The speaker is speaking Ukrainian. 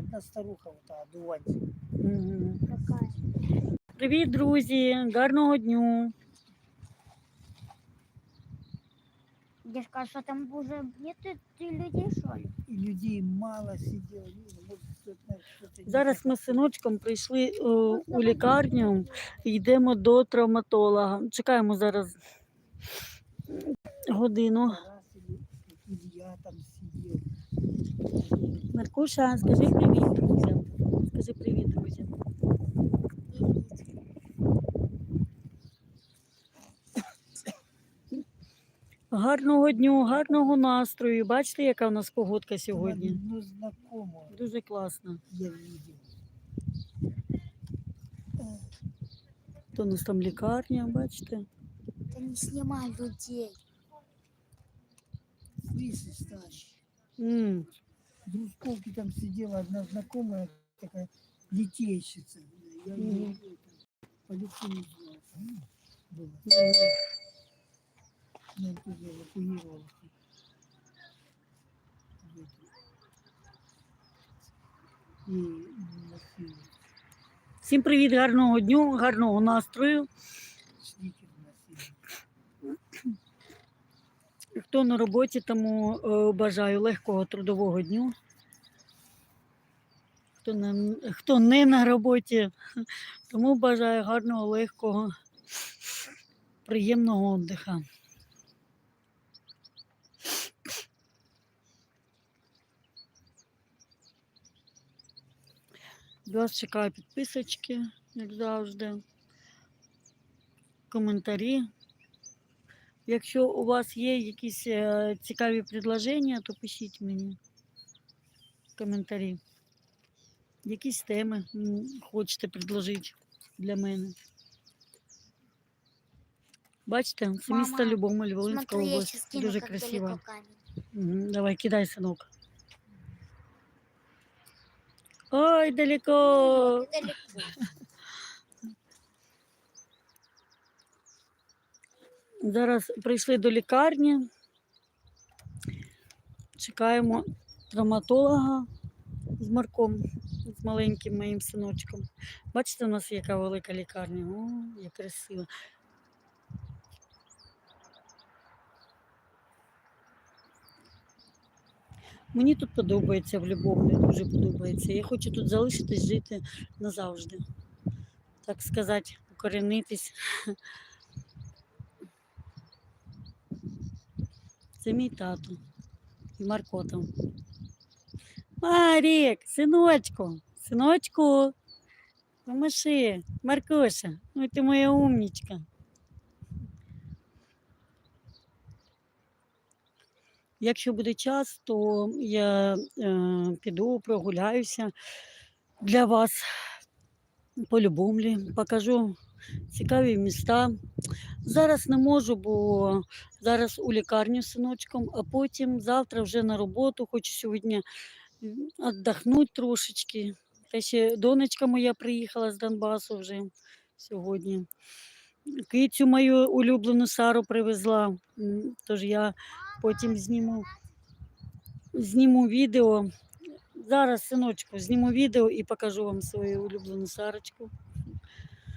одна старуха, вот та. Мгм. Какая? Привіт, друзі! Гарного дню! Дедушка, а что там уже нет людей, ли? И людей мало сидело. ну, Зараз ми з синочком прийшли е, у лікарню і йдемо до травматолога. Чекаємо зараз годину. Илья там сидел. Маркуша, скажи привіт, друзям. Скажи привіт, друзям. Гарного дню, гарного настрою. Бачите, яка у нас погодка сьогодні? Ну, знакомого Дуже класно. я. То у нас там лікарня, бачите? Да не снимай людей. Старший. м В Дружковке там сидела одна знакомая, такая литейщица. Я ее Мгм. это, по лицу не знал. Была. м. Я тоже эвакуировал. В эту. И носили. Всім привіт, гарного дню, гарного настрою. Сникер носили. Хто на роботі, тому е, бажаю легкого трудового дню. Хто не, хто не на роботі, тому бажаю гарного, легкого, приємного віддиха. Вас чекаю підписочки, як завжди. Коментарі. Якщо у вас є якісь е, цікаві предложення, то пишіть мені в коментарі. Якісь теми хочете предложити для мене. Бачите, це місто Волинська Смотри, область. Дуже красиво. Давай, кидай, синок. Ой. Далеко. Зараз прийшли до лікарні. Чекаємо травматолога з Марком, з маленьким моїм синочком. Бачите, у нас яка велика лікарня. О, як красиво. Мені тут подобається в Любові, дуже подобається. Я хочу тут залишитись жити назавжди. Так сказати, укоренитись. Це мій тато і Марко там. Марік, синочку, синочку, помаши, Маркуша, ой ти моя умнічка. Якщо буде час, то я е, піду прогуляюся для вас по Любомлі, покажу цікаві міста. Зараз не можу, бо зараз у лікарню з синочком, а потім завтра вже на роботу. Хочу сьогодні віддохнути трошечки. Та ще донечка моя приїхала з Донбасу вже сьогодні. Кицю мою улюблену Сару привезла. Тож я потім зніму, зніму відео. Зараз, синочку, зніму відео і покажу вам свою улюблену Сарочку.